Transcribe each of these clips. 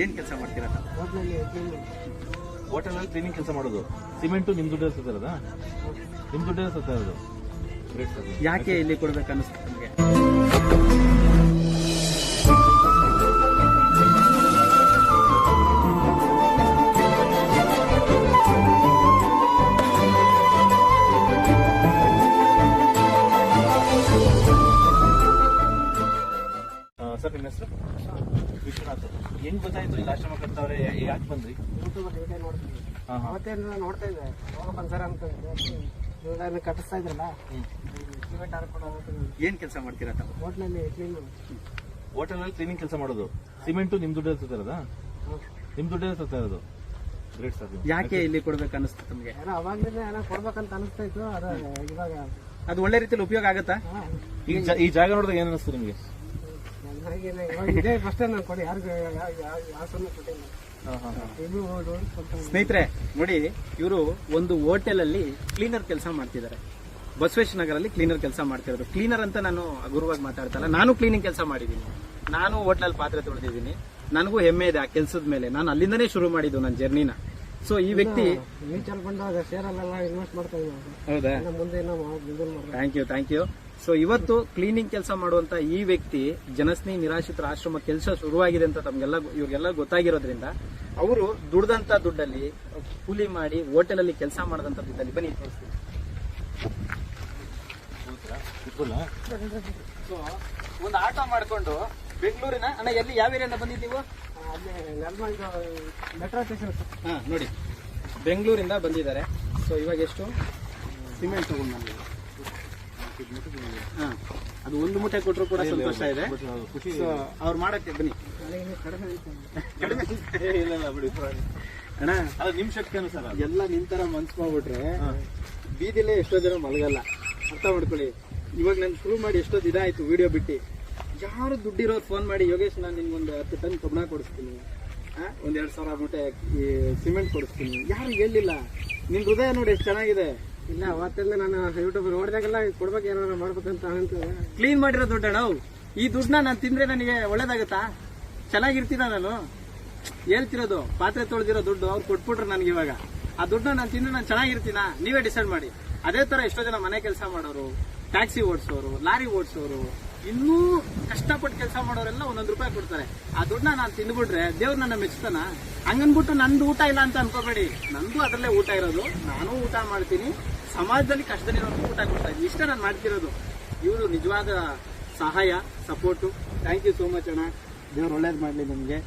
ಏನ್ ಕೆಲಸ ಮಾಡ್ತೀರಾ? ಹೋಟ್ಲಲ್ಲಿ ಕ್ಲೀನಿಂಗ್ ಕೆಲಸ ಮಾಡೋದು. ಸಿಮೆಂಟು ನಿಮ್ಮ ದುಡ್ಡು ಸತ್ತಾರದ ನಿಮ್ಮ ದುಡ್ಡು ಸುತ್ತಿರೋದು ಯಾಕೆ ಇಲ್ಲಿ ಕೊಡ್ಬೇಕು ಅನಿಸ್ತು ನಿಮಗೆ? ಯಾಕೆ ಬಂದ್ರಿ ಯೂಟ್ಯೂಬಲ್ಲಿ ವಿಡಿಯೋ ನೋಡ್ತೀನಿ ಹಾ ಹಾ ಅವತ್ತೇನು ನೋಡ್ತಾ ಇದ್ದೆ ಹೋಗಪ್ಪ ಸರ್ ಅನ್ಕೊಂಡಿದ್ದೆ ಇವಾಗ ಕಟ್ಟಿಸ್ತಾ ಇದ್ರಲ್ಲ ಸಿಮೆಂಟ್ ಹಾಕೊಂಡು ಹೋಗ್ತೀನಿ ಏನ್ ಕೆಲಸ ಮಾಡ್ತೀರಾ ತಾವು ಹೋಟ್ಲಲ್ಲಿ ಕ್ಲೀನ್ ಹೋಟೆಲಲ್ಲಿ ಕ್ಲೀನಿಂಗ್ ಕೆಲಸ ಮಾಡೋದು ಸಿಮೆಂಟು ನಿಮ್ಮ ದುಡ್ಡು ಸತ್ತಾ ನಿಮ್ಮ ನಿಮ್ ದುಡ್ಡು ಸತ್ತಾ ಇರೋದು ಗ್ರೇಟ್ ಸರ್ ಯಾಕೆ ಇಲ್ಲಿ ಕೊಡ್ಬೇಕು ಅನಿಸ್ತು ನಿಮಗೆ ಏನೋ ಅವಾಗ್ಲಿಂದ ಏನೋ ಕೊಡ್ಬೇಕಂತ ಅನಿಸ್ತಾ ಇತ್ತು ಅದು ಇವಾಗ ಅದು ಒಳ್ಳೆ ರೀತಿಯಲ್ಲಿ ಉಪಯೋಗ ಆಗುತ್ತಾ ಹಾ, ಈ ಜಾ- ಈ ಜಾಗ ನೋಡಿದಾಗ ಏನ್ ಅನಿಸ್ತು ನಿಮಗೆ ನನಗೇನು ಇವಾಗ ಇದೇ ಫಸ್ಟ್ ನಾನು ಕೊಡಿ ಯಾರಿಗೂ ಯಾವ ಯಾವ ಕೊಟ್ಟಿಲ್ಲ ಸ್ನೇಹಿತರೆ ನೋಡಿ ಇವರು ಒಂದು ಹೋಟೆಲ್ ಅಲ್ಲಿ ಕ್ಲೀನರ್ ಕೆಲಸ ಮಾಡ್ತಿದ್ದಾರೆ. ಬಸವೇಶ್ ನಗರಲ್ಲಿ ಕ್ಲೀನರ್ ಕೆಲಸ ಮಾಡ್ತಿರೋದು. ಕ್ಲೀನರ್ ಅಂತ ನಾನು ಗುರುವಾಗಿ ಮಾತಾಡ್ತಲ್ಲ ನಾನು ಕ್ಲೀನಿಂಗ್ ಕೆಲಸ ಮಾಡಿದ್ದೀನಿ. ನಾನು ಹೋಟ್ಲಲ್ಲಿ ಪಾತ್ರೆ ತೊಳೆದಿದ್ದೀನಿ. ನನಗೂ ಹೆಮ್ಮೆ ಇದೆ ಆ ಕೆಲಸದ ಮೇಲೆ. ನಾನು ಅಲ್ಲಿಂದನೇ ಶುರು ಮಾಡಿದ್ದು ನನ್ನ ಜರ್ನಿನ. ಸೊ ಈ ವ್ಯಕ್ತಿ ಮ್ಯೂಚುವಲ್ ಫಂಡ್ ಶೇರಲ್ಲೆಲ್ಲ ಇನ್ವೆಸ್ಟ್ ಮಾಡ್ತಾ ಇದ್ದೀನಿ ಹೌದಾ? Thank you thank you so ಇವತ್ತು ಕ್ಲೀನಿಂಗ್ ಕೆಲಸ ಮಾಡುವಂತ ಈ ವ್ಯಕ್ತಿ ಜನಸ್ನೇಹಿ ನಿರಾಶ್ರಿತರ ಆಶ್ರಮ ಕೆಲಸ ಶುರುವಾಗಿದೆ ಅಂತ ತಮ್ಗೆಲ್ಲ ಇವ್ರಿಗೆಲ್ಲ ಗೊತ್ತಾಗಿರೋದ್ರಿಂದ ಅವರು ದುಡ್ದಂತ ದುಡ್ಡಲ್ಲಿ ಕೂಲಿ ಮಾಡಿ ಹೋಟೆಲ್ ಅಲ್ಲಿ ಕೆಲಸ ಮಾಡದಂತ ದುಡ್ಡಲ್ಲಿ ಬನ್ನಿ ತೋರಿಸ್ತೀನಿ. ಸೊ ಒಂದು ಆಟೋ ಮಾಡ್ಕೊಂಡು ಬೆಂಗಳೂರಿನ ಅಣ್ಣ ಎಲ್ಲಿ? ಯಾವ ಏರಿಯಿಂದ ಬಂದಿದ್ದೀವು? ಮೆಟ್ರೋ ಸ್ಟೇಷನ್ ಹಾ ನೋಡಿ. ಬೆಂಗಳೂರಿಂದ ಬಂದಿದ್ದಾರೆ. ಸೊ ಇವಾಗ ಎಷ್ಟು? ಸಿಮೆಂಟ್ ತಗೊಂಡು ಅದು ಒಂದು ಮೂಟೆ ಕೊಟ್ಟರು ಕೂಡ ಸಂತೋಷ ಇದೆ. ಸೊ ಅವ್ರು ಮಾಡಕ್ಕೆ ಬನ್ನಿ. ಅಣ್ಣ ಅದು ನಿಮ್ ಶಕ್ತಿ ಅನುಸಾರ ಎಲ್ಲ ನಿಂತರ ಮನ್ಸ್ ಮಾಡ್ಬಿಟ್ರೆ ಬೀದಿಲೇ ಎಷ್ಟೋ ಜನ ಮಲಗಲ್ಲ. ಅರ್ಥ ಮಾಡ್ಕೊಳ್ಳಿ. ಇವಾಗ ನಾನು ಶುರು ಮಾಡಿ ಎಷ್ಟೋ ದಿನ ಆಯ್ತು ವಿಡಿಯೋ ಬಿಟ್ಟು. ಯಾರು ದುಡ್ಡಿರೋರು ಫೋನ್ ಮಾಡಿ ಯೋಗೇಶ್ ನಾನು ನಿನ್ಗೊಂದು ಹತ್ತು ಟನ್ ಕಬ್ಬಣ ಕೊಡಿಸ್ತೀನಿ. ಆ, ಒಂದ್ ಎರಡ್ ಸಾವಿರ ಮೂಟೆ ಈ ಸಿಮೆಂಟ್ ಕೊಡಿಸ್ತೀನಿ. ಯಾರು ಹೇಳಿಲ್ಲ. ನಿನ್ ಹೃದಯ ನೋಡಿ ಎಷ್ಟು ಚೆನ್ನಾಗಿದೆ. ಇಲ್ಲ, ಅವತ್ತಿಂದ ನಾನು ಯೂಟ್ಯೂಬ್ ನೋಡಿದಾಗೆಲ್ಲ ಕೊಡ್ಬೇಕು, ಏನಾದ್ರು ಮಾಡ್ಬೇಕಂತ ಅಂತ ಕ್ಲೀನ್ ಮಾಡಿರೋ ದುಡ್ಡು ಅವು. ಈ ದುಡ್ಡನ್ನ ನಾನು ತಿಂದ್ರೆ ನನಗೆ ಒಳ್ಳೇದಾಗುತ್ತಾ? ಚೆನ್ನಾಗಿರ್ತೀನ ನಾನು? ಹೇಳ್ತಿರೋದು, ಪಾತ್ರೆ ತೊಳೆದಿರೋ ದುಡ್ಡು ಅವ್ರು ಕೊಟ್ಬಿಟ್ರು ನನಗೆ ಇವಾಗ. ಆ ದುಡ್ಡನ್ನ ನಾನು ತಿಂದ್ರೆ ನಾನು ಚೆನ್ನಾಗಿರ್ತೀನ? ನೀವೇ ಡಿಸೈಡ್ ಮಾಡಿ. ಅದೇ ತರ ಎಷ್ಟೋ ಜನ ಮನೆ ಕೆಲಸ ಮಾಡೋರು ಟ್ಯಾಕ್ಸಿ ಓಡಿಸೋರು, ಲಾರಿ ಓಡಿಸೋರು ಇನ್ನೂ ಕಷ್ಟಪಟ್ಟು ಕೆಲಸ ಮಾಡೋರೆಲ್ಲ ಒಂದೊಂದು ರೂಪಾಯಿ ಕೊಡ್ತಾರೆ. ಆ ದುಡ್ಡನ್ನ ನಾನು ತಿಂದ್ಬಿಟ್ರೆ ದೇವ್ರು ನನ್ನ ಮೆಚ್ತಾನ? ಹಂಗನ್ಬಿಟ್ಟು ನಂದು ಊಟ ಇಲ್ಲ ಅಂತ ಅನ್ಕೋಬೇಡಿ. ನಂದು ಅದರಲ್ಲೇ ಊಟ ಇರೋದು. ನಾನು ಊಟ ಮಾಡ್ತೀನಿ. ಸಮಾಜದಲ್ಲಿ ಕಷ್ಟದಲ್ಲಿರೋದು ಊಟ ಕೊಡ್ತಾ ಇದ್ದೀನಿ. ಇಷ್ಟ ನಾನು ಮಾಡ್ತಿರೋದು. ಇವರು ನಿಜವಾದ ಸಹಾಯ, support. Thank you so much ಅಣ್ಣ. ದೇವ್ರು ಒಳ್ಳೇದು ಮಾಡಲಿ ನಿಮಗೆ.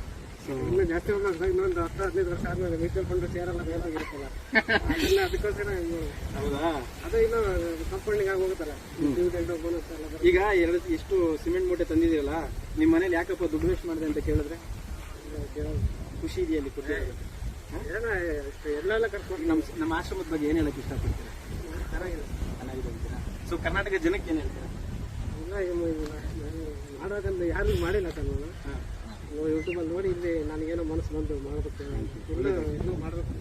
ಇನ್ನು ಜಾಸ್ತಿ ಹೋಗ್ಬೇಕು ಇನ್ನೊಂದು ಹತ್ತು ಹದಿನೈದು ವರ್ಷ ಆದ್ಮೇಲೆ ಮ್ಯೂಚುವಲ್ ಫಂಡ್ ಸೇರಲ್ಲ ಬೇಕಾಗಿರುತ್ತಲ್ಲ ಅದನ್ನ ಅದಕ್ಕೋಸ್ಕರ ಹೌದಾ? ಅದು ಇನ್ನು ಕಂಪನಿಗೆ ಆಗಿ ಹೋಗುತ್ತಲ್ಲ. ಡಿವಿಡೆಂಡ್ ಬೋನಸ್ ಎಲ್ಲ ಬರುತ್ತೆ. ಈಗ ಎರಡು ಎಷ್ಟು ಸಿಮೆಂಟ್ ಮೂಟೆ ತಂದಿದ್ದೀರಲ್ಲ ನಿಮ್ಮ ಮನೇಲಿ ಯಾಕಪ್ಪ ದುಡ್ಡು ವೇಸ್ಟ್ ಮಾಡಿದೆ ಅಂತ ಕೇಳಿದ್ರೆ. ಖುಷಿ ಇದೆಯಲ್ಲಿ ಕೊಟ್ಟಿರೋದು? ಏನೋ ಇಷ್ಟು ಎಲ್ಲೆಲ್ಲ ಕರ್ಕೊಂಡು ನಮ್ಮ ನಮ್ಮ ಆಶ್ರಮದ ಬಗ್ಗೆ ಏನು ಹೇಳಕ್ಕೆ ಇಷ್ಟಪಡ್ತೀರಾ? ಚೆನ್ನಾಗಿದೆ ಚೆನ್ನಾಗಿದೆ ಅಂತೀರಾ? ಸೊ ಕರ್ನಾಟಕ ಜನಕ್ಕೆ ಏನು ಹೇಳ್ತೀರಾ? ಇಲ್ಲ ಇನ್ನು ಮಾಡೋದಂತ ಯಾರಿಗೂ ಮಾಡಿಲ್ಲ ತಾನು ಹಾಂ. ಯೂಟ್ಯೂಬಲ್ಲಿ ನೋಡಿ ಇಲ್ಲಿ ನನಗೇನೋ ಮನಸ್ಸು ಬಂತು ಮಾಡಬೇಕು ಇನ್ನೂ ಇನ್ನೂ ಮಾಡಬೇಕು.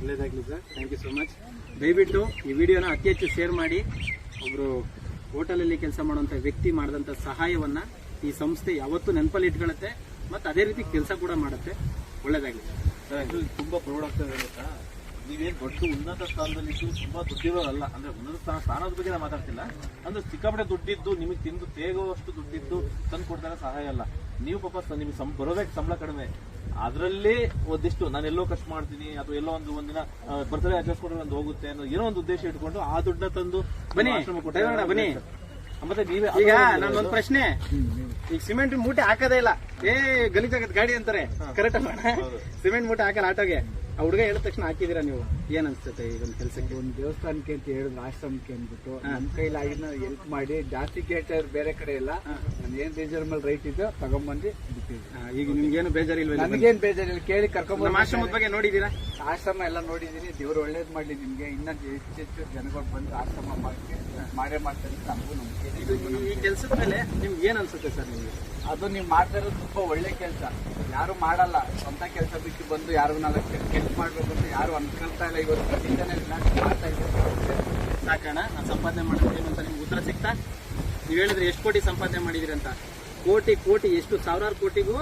ಒಳ್ಳೇದಾಗಲಿ sir thank you so much ದಯವಿಟ್ಟು ಈ ವಿಡಿಯೋನ ಅತಿ ಹೆಚ್ಚು ಶೇರ್ ಮಾಡಿ. ಒಬ್ಬರು ಹೋಟೆಲಲ್ಲಿ ಕೆಲಸ ಮಾಡುವಂಥ ವ್ಯಕ್ತಿ ಮಾಡಿದಂಥ ಸಹಾಯವನ್ನ ಈ ಸಂಸ್ಥೆ ಯಾವತ್ತೂ ನೆನಪಲ್ಲಿ ಇಟ್ಕೊಳ್ಳುತ್ತೆ ಮತ್ತು ಅದೇ ರೀತಿ ಕೆಲಸ ಕೂಡ ಮಾಡುತ್ತೆ. ಒಳ್ಳೇದಾಗಲಿ ಸರ್, ಇದು ತುಂಬಾ ಪ್ರೌಢ ಆಗ್ತದೆ ಗೊತ್ತಾ? ನೀವೇನು ದೊಡ್ಡ ಉನ್ನತ ಸ್ಥಾನದಲ್ಲಿ ಸ್ಥಾನದಲ್ಲಿದ್ದು ತುಂಬಾ ದುಡ್ಡಿರೋರಲ್ಲ ಅಂದ್ರೆ ಉನ್ನತ ಸ್ಥಾನ ಸ್ಥಾನದ ಬಗ್ಗೆ ನಾನು ಮಾತಾಡ್ತಿಲ್ಲ. ಅಂದರೆ ಸಿಕ್ಕಾಪಟ್ಟೆ ದುಡ್ಡಿದ್ದು ನಿಮಗೆ ತಿಂದು ತೇಗೋವಷ್ಟು ದುಡ್ಡಿದ್ದು ತಂದು ಕೊಡ್ತಾರೆ ಸಹಾಯ ಅಲ್ಲ. ನೀವು ಪಾಪ ನಿಮ್ಗೆ ಸಂ ಬರೋದಕ್ಕೆ ಸಂಬಳ ಕಡಿಮೆ. ಅದರಲ್ಲಿ ಒಂದಿಷ್ಟು ನಾನು ಎಲ್ಲೋ ಖರ್ಚು ಮಾಡ್ತೀನಿ ಅಥವಾ ಎಲ್ಲೋ ಒಂದು ಒಂದಿನ ಬರ್ತಾರೆ ಆಚರಿಸ್ಕೊಂಡ್ರೆ ಒಂದು ಹೋಗುತ್ತೆ ಅನ್ನೋ ಏನೋ ಒಂದು ಉದ್ದೇಶ ಇಟ್ಕೊಂಡು ಆ ದುಡ್ಡನ್ನ ತಂದು ಬನ್ನಿ ಬನ್ನಿ. ಮತ್ತೆ ನೀವೇ ಈಗ ನನ್ನೊಂದು ಪ್ರಶ್ನೆ. ಈಗ ಸಿಮೆಂಟ್ ಮೂಟೆ ಹಾಕೋದೇ ಇಲ್ಲ. ಏ ಗಲೀಜಾಗತ್ ಗಾಡಿ ಅಂತಾರೆ. ಕರೆಕ್ಟ್ ಸಿಮೆಂಟ್ ಮೂಟೆ ಹಾಕಲ್ಲ ಆಟೋಗೆ. ಆ ಹುಡುಗ ಹೇಳಿದ ತಕ್ಷಣ ಹಾಕಿದೀರಾ ನೀವು? ಏನ್ ಅನ್ಸುತ್ತೆ ಇದೊಂದು ಕೆಲಸಕ್ಕೆ? ಒಂದು ದೇವಸ್ಥಾನಕ್ಕೆ ಅಂತ ಹೇಳಿದ್ರು ಆಶ್ರಮಕ್ಕೆ ಅಂದ್ಬಿಟ್ಟು ನಮ್ಮ ನಾವು ಹೆಲ್ಪ್ ಮಾಡಿ ಜಾಸ್ತಿ ಕೇಟರ್ ಬೇರೆ ಕಡೆ ಇಲ್ಲ ನಾನು ಏನ್ ಮೇಲೆ ರೈಟ್ ಇದ್ದೋ ತಗೊಂಬಂದು ಬಿಟ್ಟಿದ್ದೆ. ಈಗ ನಿಮ್ಗೇನು ಬೇಜಾರಿಲ್ವ ನನಗೇನ್ ಬೇಜಾರಿಲ್ಲ ಕೇಳಿ ಕರ್ಕೊಂಡ್ ನಮ್ಮ ಆಶ್ರಮದ ಬಗ್ಗೆ ನೋಡಿದೀರಾ? ಆಶ್ರಮ ಎಲ್ಲ ನೋಡಿದೀನಿ ದೇವ್ರು ಒಳ್ಳೇದು ಮಾಡ್ಲಿ ನಿಮ್ಗೆ. ಇನ್ನ ಹೆಚ್ಚೆಚ್ಚು ಜನಗಳು ಬಂದು ಆಶ್ರಮ ಮಾಡಿ ಮಾಡೇ ಮಾಡ್ತಾರೆ ನಮಗೂ ನಂಬಿಕೆ ಈ ಕೆಲಸದ ಮೇಲೆ ನಿಮ್ಗೆ ಏನ್ ಅನ್ಸುತ್ತೆ ಸರ್ ನಿಮ್ಗೆ? ಅದು ನೀವು ಮಾಡ್ತಾ ಇರೋದು ತುಂಬಾ ಒಳ್ಳೆ ಕೆಲಸ. ಯಾರು ಮಾಡಲ್ಲ. ಸ್ವಂತ ಕೆಲಸ ಬಿಟ್ಟು ಬಂದು ಯಾರು ನಾಲ್ಕು ಕೆಲಸ ಮಾಡ್ಬೇಕು ಅಂತ ಯಾರು ಅನ್ಕೊಳ್ತಾ ಇಲ್ಲ ಇವತ್ತು. ಪ್ರತಿಜ್ಞೆ ಮಾಡ್ತಾ ಇದ್ದಾರೆ ಸಾಕಣ ನಾನು ಸಂಪಾದನೆ ಮಾಡಿದ್ರೆ ಅಂತ ನಿಮ್ಗೆ ಉತ್ತರ ಸಿಗ್ತಾ? ನೀವು ಹೇಳಿದ್ರೆ ಎಷ್ಟು ಕೋಟಿ ಸಂಪಾದನೆ ಮಾಡಿದಿರಿ ಅಂತ. ಕೋಟಿ ಕೋಟಿ, ಎಷ್ಟು? ಸಾವಿರಾರು ಕೋಟಿಗೂ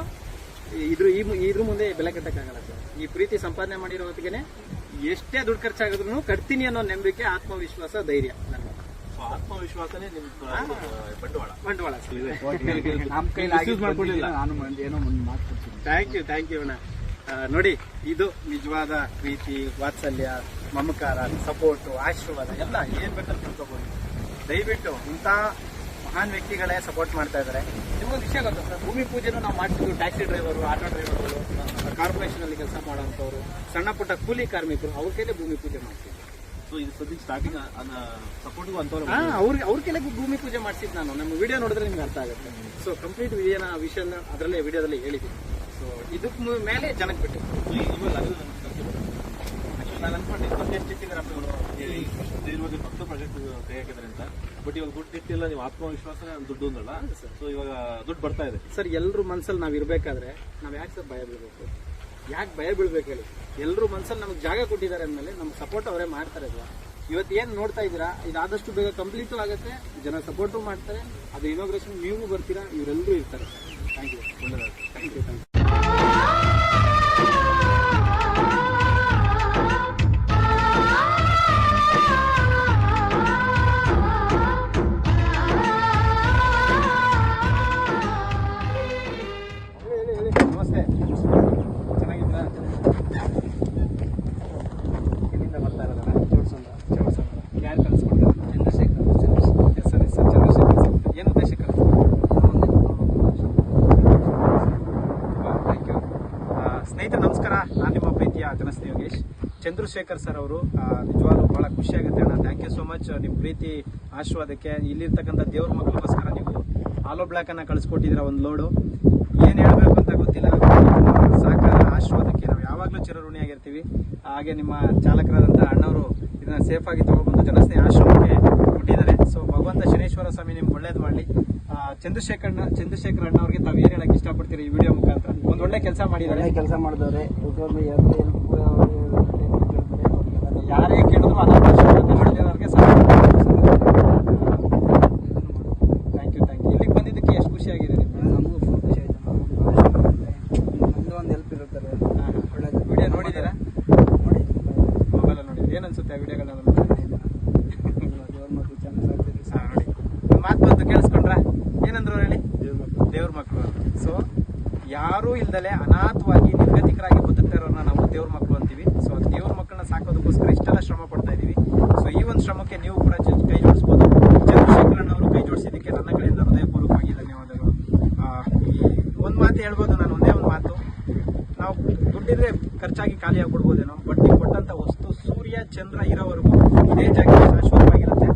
ಇದ್ರ, ಈ ಇದ್ರ ಮುಂದೆ ಬೆಲೆ ಕಟ್ಟಕ್ಕಾಗಲ್ಲ ಸರ್. ಈ ಪ್ರೀತಿ ಸಂಪಾದನೆ ಮಾಡಿರೋ ಹೊತ್ತಿಗೆ ಎಷ್ಟೇ ದುಡ್ಡು ಖರ್ಚಾಗಿದ್ರು ಕಟ್ತೀನಿ ಅನ್ನೋ ನಂಬಿಕೆ, ಆತ್ಮವಿಶ್ವಾಸ, ಧೈರ್ಯ. ಆತ್ಮವಿಶ್ವಾಸನೇ ಬಂಡವಾಳ ಬಂಡವಾಳ ನಮ್ಮ ಕೈಲಿ ನಾನು ಏನೋ ಒಂದು ಮಾತು ಥ್ಯಾಂಕ್ ಯು ಥ್ಯಾಂಕ್ ಯು ಅಣ್ಣ. ನೋಡಿ ಇದು ನಿಜವಾದ ಪ್ರೀತಿ ವಾತ್ಸಲ್ಯ ಮಮಕಾರ ಸಪೋರ್ಟು ಆಶೀರ್ವಾದ ಎಲ್ಲ ಏನ್ ಬೇಕಾದ್ರೂ ತಿಳ್ಕೊಬೋದು. ದಯವಿಟ್ಟು ಇಂಥ ಮಹಾನ್ ವ್ಯಕ್ತಿಗಳೇ ಸಪೋರ್ಟ್ ಮಾಡ್ತಾ ಇದ್ದಾರೆ. ನಿಮಗೊಂದು ವಿಷಯ ಗೊತ್ತಾ ಸರ್? ಭೂಮಿ ಪೂಜೆನೂ ನಾವು ಮಾಡ್ತಿದ್ವಿ. ಟ್ಯಾಕ್ಸಿ ಡ್ರೈವರು ಆಟೋ ಡ್ರೈವರ್ಗಳು ಕಾರ್ಪೊರೇಷನ್ ಅಲ್ಲಿ ಕೆಲಸ ಮಾಡೋಂಥವ್ರು ಸಣ್ಣ ಪುಟ್ಟ ಕೂಲಿ ಕಾರ್ಮಿಕರು ಅವ್ರ ಕೈಲೇ ಭೂಮಿ ಪೂಜೆ ಮಾಡ್ತಿದ್ವಿ. ಅವ್ರಿಗೆ ಅವ್ರ ಕೈಲೇ ಭೂಮಿ ಪೂಜೆ ಮಾಡಿಸಿದ್ ನಾನು. ನಮ್ಮ ವಿಡಿಯೋ ನೋಡಿದ್ರೆ ನಿಮ್ಗೆ ಅರ್ಥ ಆಗುತ್ತೆ. ಸೊ ಕಂಪ್ಲೀಟ್ ವಿಡಿಯೋನ ವಿಷಯ ಅದರಲ್ಲೇ ವಿಡಿಯೋದಲ್ಲಿ ಹೇಳಿದ್ದೀನಿ. ಸೊ ಇದಕ್ಕೆ ಮೇಲೆ ಜನಕ್ಕೆ ಬಿಟ್ಟು. ನಾನು ಅನ್ಕೊಂಡಿದ್ದು ಎಷ್ಟು ಇಟ್ಟಿದ್ದೀರಪ್ಪ ಇವರು ಭಕ್ತ ಪ್ರಾಜೆಕ್ಟ್ ಕೈ ಹಾಕಿದ್ದಾರೆ ಅಂತ. ಬಟ್ ಇವಾಗ ದುಡ್ಡು ಇಟ್ಟಿಲ್ಲ ನೀವು ಆತ್ಮವಿಶ್ವಾಸ ದುಡ್ಡು ಅಂದಲ್ಲ ಸೊ ಇವಾಗ ದುಡ್ಡು ಬರ್ತಾ ಇದೆ. ಸರ್ ಎಲ್ಲರೂ ಮನ್ಸಲ್ಲಿ ನಾವು ಇರಬೇಕಾದ್ರೆ ನಾವು ಯಾಕೆ ಸರ್ ಭಯ ಬೀಳ್ಬೇಕು? ಯಾಕೆ ಭಯ ಬೀಳ್ಬೇಕು ಹೇಳಿ? ಎಲ್ಲರೂ ಮನ್ಸಲ್ಲಿ ನಮ್ಗೆ ಜಾಗ ಕೊಟ್ಟಿದ್ದಾರೆ ಅಂದಮೇಲೆ ನಮ್ಗೆ ಸಪೋರ್ಟ್ ಅವರೇ ಮಾಡ್ತಾರೆ ಅಲ್ವಾ? ಇವತ್ತು ಏನು ನೋಡ್ತಾ ಇದ್ದೀರಾ? ಇದಾದಷ್ಟು ಬೇಗ ಕಂಪ್ಲೀಟು ಆಗುತ್ತೆ. ಜನ ಸಪೋರ್ಟು ಮಾಡ್ತಾರೆ. ಅದು ಇನಾಗ್ರೇಷನ್ ನೀವು ಬರ್ತೀರಾ? ಇವರೆಲ್ಲರೂ ಇರ್ತಾರೆ. ಥ್ಯಾಂಕ್ ಯು ಧನ್ಯವಾದ. Thank you thank you Chandrashekhar sir ಅವರು ನಿಜವಾಗ್ಲೂ ಬಹಳ ಖುಷಿ ಆಗುತ್ತೆ ಅಣ್ಣ. ಥ್ಯಾಂಕ್ ಯು ಸೋ ಮಚ್ ನಿಮ್ಮ ಪ್ರೀತಿ, ಆಶೀರ್ವಾದಕ್ಕೆ ಇಲ್ಲಿರ್ತಕ್ಕಂಥ ದೇವ್ರ ಮಕ್ಕಳಿಗೋಸ್ಕರ ನೀವು ಆಲೋ ಬ್ಲಾಕ್ ಅನ್ನ ಕಳಿಸ್ಕೊಟ್ಟಿದ್ದೀರಾ ಒಂದು ಲೋಡು ಏನು ಹೇಳ್ಬೇಕು ಅಂತ ಗೊತ್ತಿಲ್ಲ. ಸಹಕಾರ ಆಶೀರ್ವಾದಕ್ಕೆ ನಾವು ಯಾವಾಗಲೂ ಚಿರಋಣಿಯಾಗಿರ್ತೀವಿ ಹಾಗೆ ನಿಮ್ಮ ಚಾಲಕರಾದಂಥ ಅಣ್ಣವರು ಇದನ್ನ ಸೇಫ್ ಆಗಿ ತಗೊಬಂದು ಜನಸ್ನೇಹ ಆಶ್ರಮಕ್ಕೆ ಕೊಟ್ಟಿದ್ದಾರೆ ಸೊ ಭಗವಂತ ಶನೇಶ್ವರ ಸ್ವಾಮಿ ನಿಮ್ಗೆ ಒಳ್ಳೇದು ಮಾಡಲಿ. ಚಂದ್ರಶೇಖರ್ ಚಂದ್ರಶೇಖರ್ ಅಣ್ಣವ್ರಿಗೆ ತಾವು ಏನ್ ಹೇಳಕ್ ಇಷ್ಟಪಡ್ತೀರಿ ಈ ವಿಡಿಯೋ ಮುಖಾಂತರ? ಒಂದು ಒಳ್ಳೆ ಕೆಲಸ ಮಾಡಿದ್ದಾರೆ. ಕೆಲಸ ಮಾಡಿದವ್ರೆ. ಯಾರೇ ಕೇಳಿದ್ರು ಅನಾಥ ಆಶ್ರಮಕ್ಕೆ ಮಾಡಿದವರಿಗೆ ಥ್ಯಾಂಕ್ ಯು ಥ್ಯಾಂಕ್ ಯು ಇಲ್ಲಿಗೆ ಬಂದಿದ್ದಕ್ಕೆ ಎಷ್ಟು ಖುಷಿ ಆಗಿದೆ ನಮಗೂ? ಫುಲ್ ಖುಷಿ ಆಯ್ತು. ನಮ್ದು ಒಂದು ಹೆಲ್ಪ್ ಇರುತ್ತಲ್ಲ. ಒಳ್ಳೆಯದು ವಿಡಿಯೋ ನೋಡಿದ್ದೀರಾ? ನೋಡಿ. ಮೊಬೈಲಲ್ಲಿ ನೋಡಿದ್ದೀರಾ? ಏನು ಅನ್ಸುತ್ತೆ ಆ ಹಾ, ನೋಡಿ. ಮಾತು ಬಂತು ಕೇಳಿಸ್ಕೊಂಡ್ರ? ಏನಂದ್ರು ಹೇಳಿ? ದೇವ್ರ ಮಕ್ಕಳು. ಸೊ ಯಾರೂ ಇಲ್ದಲೆ ಅನಾಥವಾಗಿ ನಿರ್ಗತಿಕರಾಗಿ ಬದುಕ್ತಾ ಇರೋರನ್ನ ನಾವು ದೇವ್ರ ಮಕ್ಕಳು ಅಂತೀವಿ. ಸೊ ದೇವ್ರ ಮಕ್ಕಳನ್ನ ಸಾಕೋದಕ್ಕೋಸ್ಕರ ಇಷ್ಟೆಲ್ಲ ಶ್ರಮ ಪಡ್ತಾ ಇದೀವಿ. ಸೊ ಈ ಒಂದು ಶ್ರಮಕ್ಕೆ ನೀವು ಕೂಡ ಕೈ ಜೋಡಿಸ್ಬೋದು. ಚಂದ್ರಶೇಖರನ್ ಅವರು ಕೈ ಜೋಡಿಸಿದ್ದಕ್ಕೆ ನನ್ನ ಕಡೆಯಿಂದ ಹೃದಯಪೂರ್ವಕವಾಗಿ ಧನ್ಯವಾದಗಳು. ಒಂದು ಮಾತು ಹೇಳ್ಬೋದು ನಾನು, ಒಂದೇ ಒಂದು ಮಾತು. ನಾವು ದುಡ್ಡಿದ್ರೆ ಖರ್ಚಾಗಿ ಖಾಲಿ ಆಗ್ಬಿಡ್ಬೋದೇನೋ ಬಟ್ ನೀವು ಕೊಟ್ಟಂತ ವಸ್ತು ಸೂರ್ಯ, ಚಂದ್ರ ಇರೋವರೆಗೂ ಇದೇ ಜಾಗ ಶಾಶ್ವತವಾಗಿರುತ್ತೆ.